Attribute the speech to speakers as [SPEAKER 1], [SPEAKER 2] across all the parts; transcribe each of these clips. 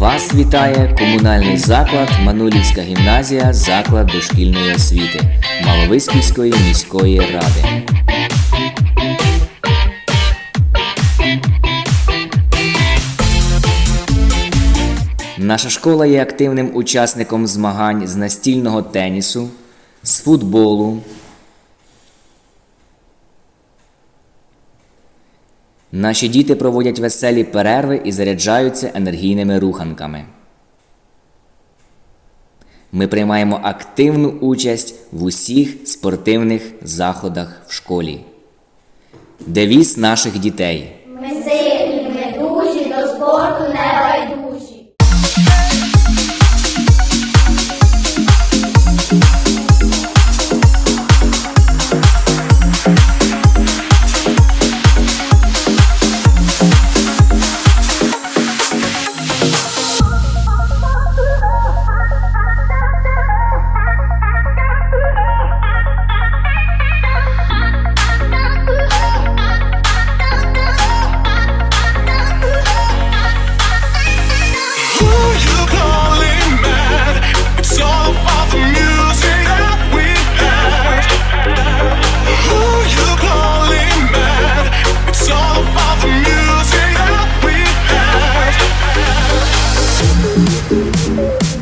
[SPEAKER 1] Вас вітає комунальний заклад Манулівська гімназія, заклад дошкільної освіти Маловиськівської міської ради. Наша школа є активним учасником змагань з настільного тенісу, з футболу. Наші діти проводять веселі перерви і заряджаються енергійними руханками. Ми приймаємо активну участь в усіх спортивних заходах в школі. Девіз наших дітей.
[SPEAKER 2] thank you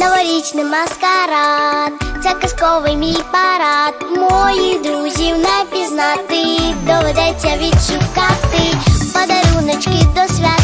[SPEAKER 3] Новорічний маскарад, це казковий мій парад. Моїх друзів не пізнати, доведеться відшукати подаруночки до чекають